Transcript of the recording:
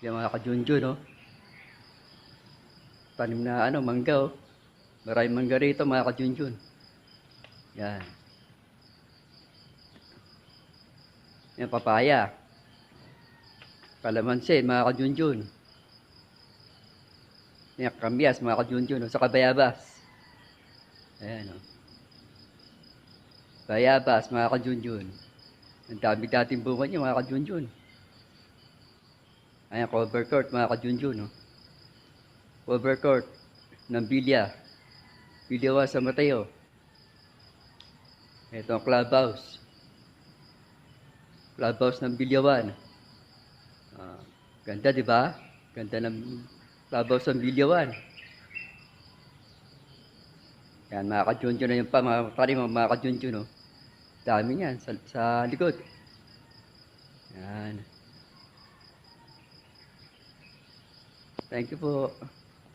Yan mga kajunjun, no? Tanim na ano, mangga, oh. Maraming mangga rito, mga kajunjun. Yan. Yan, papaya. Kalamansi, mga kajunjun. Yan, kambias, mga kajunjun, oh. Sa kabayabas. Ayan, oh. Bayabas, mga kajunjun. Ang dami dating bunga niya, mga kajunjun. Ayan, cover court, mga kajunjun. No? Cover court ng Bilya. Bilya wa sa Mateo. Ito ang clubhouse. Clubhouse ng Bilyawan. Ah, ganda, di ba? Ganda ng clubhouse ng Bilyawan. Yan, mga kajunjun na yun pa, mga pari, mga kajunjun, no? Dami niyan sa, sa likod. Yan. Thank you po.